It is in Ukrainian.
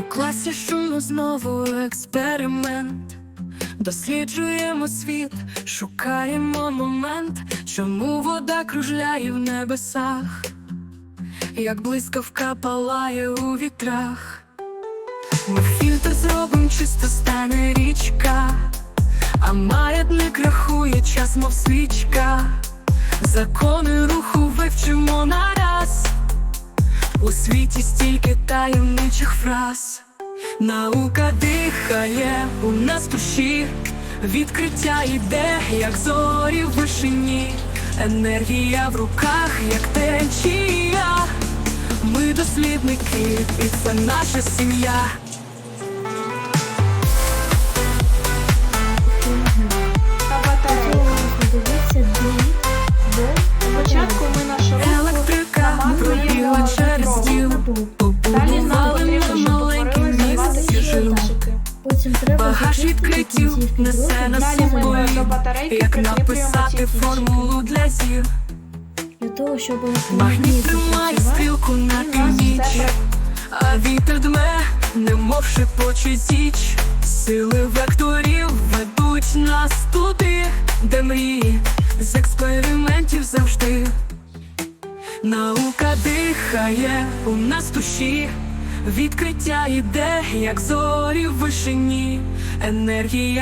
класі шумно знову експеримент. Досліджуємо світ, шукаємо момент, чому вода кружляє в небесах, як блискавка палає у вітрах. Ми фільтр зробим, чисто стане річка, а маятник рахує час, мов свічка. Закони руху вивчимо нараз. У світі стільки таємничих фраз. Наука дихає у нас душі, відкриття іде, як зорі в вишині, енергія в руках, як течія. Ми дослідники, і це наша сім'я. Багаж відкриттів несе на собою, як написати формулу для зір. для того, щоб Магніт тримає стрілку на північ, а вітер дме, немов шепоче зіч. Сили векторів ведуть нас туди, де мрії з експериментів завжди. Наука дихає у нас душі, відкриття іде, як зорі в вишині, енергія.